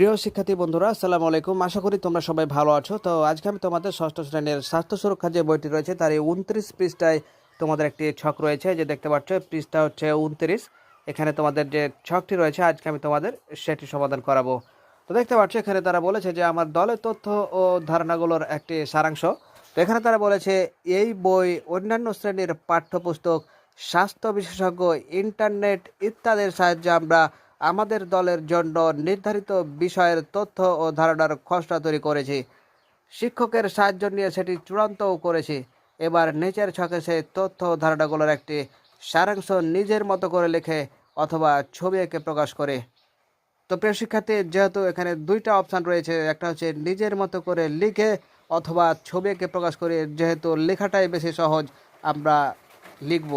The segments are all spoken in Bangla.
প্রিয় শিক্ষার্থী বন্ধুরা, আসসালামু আলাইকুম। আশা করি তোমরা সবাই ভালো আছো। তো আজকে আমি তোমাদের ষষ্ঠ শ্রেণির স্বাস্থ্য সুরক্ষা যে বইটি রয়েছে, তার এই উনত্রিশ পৃষ্ঠায় তোমাদের একটি ছক রয়েছে, যে দেখতে পাচ্ছ, পৃষ্ঠা হচ্ছে উনত্রিশ। এখানে তোমাদের যে ছকটি রয়েছে, আজকে আমি তোমাদের সেটি সমাধান করাবো। তো দেখতে পাচ্ছ, এখানে তারা বলেছে যে, আমার দলের তথ্য ও ধারণাগুলোর একটি সারাংশ। তো এখানে তারা বলেছে, এই বই অন্যান্য শ্রেণির পাঠ্যপুস্তক, স্বাস্থ্য বিশেষজ্ঞ, ইন্টারনেট ইত্যাদির সাহায্যে আমরা আমাদের দলের জন্য নির্ধারিত বিষয়ের তথ্য ও ধারণার খসড়া তৈরি করেছি। শিক্ষকের সাহায্য নিয়ে সেটি চূড়ান্তও করেছি। এবার নিচের ছকে সেই তথ্য ও ধারণাগুলোর একটি সারাংশ নিজের মতো করে লিখে অথবা ছবি এঁকে প্রকাশ করে। তো প্রিয় শিক্ষার্থী, যেহেতু এখানে দুইটা অপশান রয়েছে, একটা হচ্ছে নিজের মতো করে লিখে অথবা ছবি এঁকে প্রকাশ করে, যেহেতু লেখাটাই বেশি সহজ, আমরা লিখব।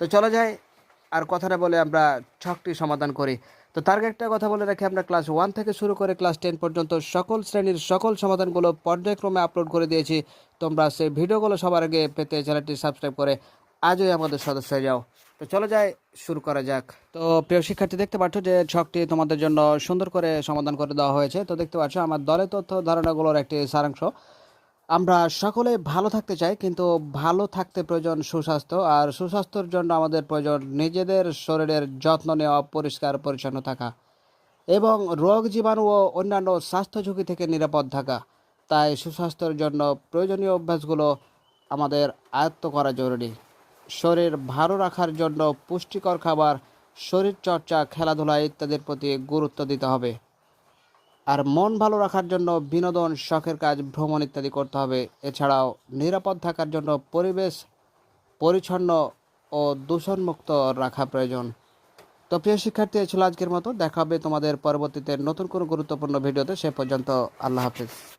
তো চলে যাই আর কথাটা বলে আমরা ছকটি সমাধান করি। তো তার একটা কথা বলে রাখি, আমরা ক্লাস ওয়ান থেকে শুরু করে ক্লাস টেন পর্যন্ত সকল শ্রেণির সকল সমাধানগুলো পর্যায়ক্রমে আপলোড করে দিয়েছি। তোমরা সেই ভিডিওগুলো সবার আগে পেতে চ্যানেলটি সাবস্ক্রাইব করে আজই আমাদের সদস্য হয়ে যাও। তো চলে যাই, শুরু করা যাক। তো প্রিয় শিক্ষার্থী, দেখতে পাচ্ছ যে ছকটি তোমাদের জন্য সুন্দর করে সমাধান করে দেওয়া হয়েছে। তো দেখতে পাচ্ছ আমার দলের তথ্য ধারণাগুলোর একটি সারাংশ। আমরা সকলে ভালো থাকতে চাই, কিন্তু ভালো থাকতে প্রয়োজন সুস্বাস্থ্য, আর সুস্বাস্থ্যের জন্য আমাদের প্রয়োজন নিজেদের শরীরের যত্ন নেওয়া, পরিষ্কার, পরিচ্ছন্ন থাকা এবং রোগ জীবাণু ও অন্যান্য স্বাস্থ্য ঝুঁকি থেকে নিরাপদ থাকা। তাই সুস্বাস্থ্যের জন্য প্রয়োজনীয় অভ্যাসগুলো আমাদের আয়ত্ত করা জরুরি। শরীর ভালো রাখার জন্য পুষ্টিকর খাবার, শরীরচর্চা, খেলাধুলা ইত্যাদির প্রতি গুরুত্ব দিতে হবে। আর মন ভালো রাখার জন্য বিনোদন, শখের কাজ, ভ্রমণ ইত্যাদি করতে হবে। এছাড়াও নিরাপদ থাকার জন্য পরিবেশ পরিচ্ছন্ন ও দূষণমুক্ত রাখা প্রয়োজন। তো প্রিয় শিক্ষার্থী ছিল আজকের মতো। দেখা হবে তোমাদের পরবর্তীতে নতুন কোনো গুরুত্বপূর্ণ ভিডিওতে। সে পর্যন্ত আল্লাহ হাফিজ।